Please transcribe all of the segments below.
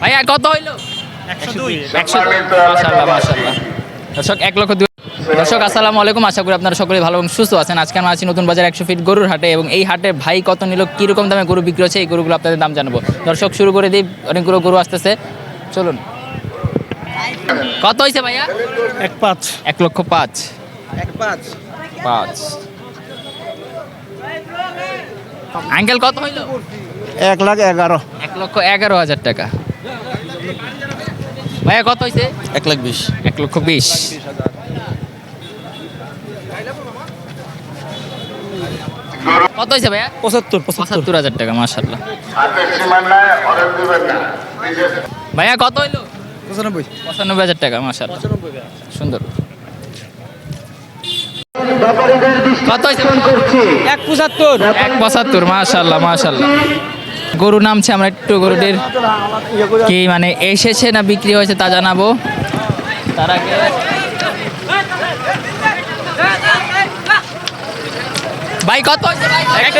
ভাইয়া কত হইল? দর্শক এক লক্ষ দুই দর্শক আসসালামু আলাইকুম। আশা করি আপনারা সকলে ভালো এবং সুস্থ আছেন। আজকে আমরা আছি নতুন বাজার একশো ফিট গরুর হাটে এবং এই হাটে ভাই কত নিল কীরকম দামে গরু বিক্রি হচ্ছে এই গরুগুলো আপনাদের দাম জানাব। দর্শক শুরু করে দিই। অনেকগুলো গরু আসতেছে। চলুন। কত হয়েছে ভাইয়া? এক পাঁচ। এক লক্ষ পাঁচ। এক পাঁচ। পাঁচ। আঙ্কেল কত হইল? এক লাখ এগারো। এক লক্ষ এগারো হাজার টাকা। ভাইয়া কত হয়েছে এক লাখ বিশ। এক লক্ষ বিশ। কত হয়েছে ভাইয়া? পঁচাত্তর পঁচাত্তর। হাজার টাকা মাসাল্লাহ ভাইয়া কত হইল? পঁচানব্বই। পঁচানব্বই হাজার টাকা মাসাল্লাহ সুন্দর। কত হয়েছে এক পঁচাত্তর। এক পঁচাত্তর মাশাল্লাহ মাশাল্লাহ গরু নামছে আমরা একটু গরুটির কি মানে এসেছে না বিক্রি হয়েছে তা জানাব। তার আগে ভাই কত হয়েছে ভাই? এক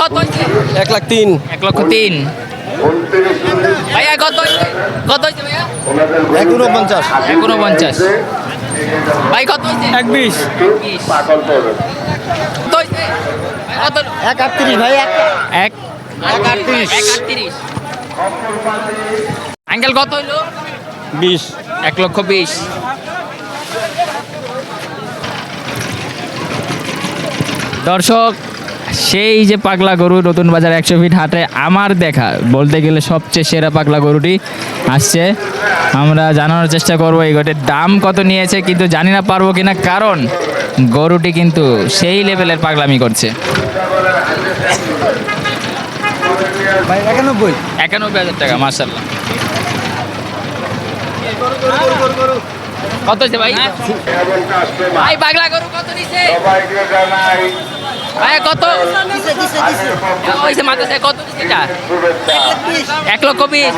কত হয়েছে? এক লাখ তিন। এক লক্ষ তিন। ভাইয়া কত কত হয়েছে ভাইয়া? এক উনপঞ্চাশ এক উনপঞ্চাশ ভাই কত এক বিশ এক আটত্রিশ ভাই এক। এক। এক আটত্রিশ। এক আটত্রিশ। আঙ্কেল কত হইল? বিশ। এক লক্ষ বিশ। দর্শক সেই যে পাগলা গরু নতুন বাজার একশো ফিট হাটে আমার দেখা বলতে গেলে সবচেয়ে সেরা পাগলা গরুটি আসছে। আমরা জানানোর চেষ্টা করব এই গরুটির দাম কত নিয়েছে কিন্তু জানি না পারব কিনা কারণ গরুটি কিন্তু সেই লেভেলের পাগলামি করছে। একানব্বই। একানব্বই হাজার টাকা মার্শাল্লাহ কত হয়েছে ভাই? ভাই পাগলা গরু কত নিছে ভাই কত? হয়েছে মাথা কত নিছে এটা? এক লক্ষ বিশ।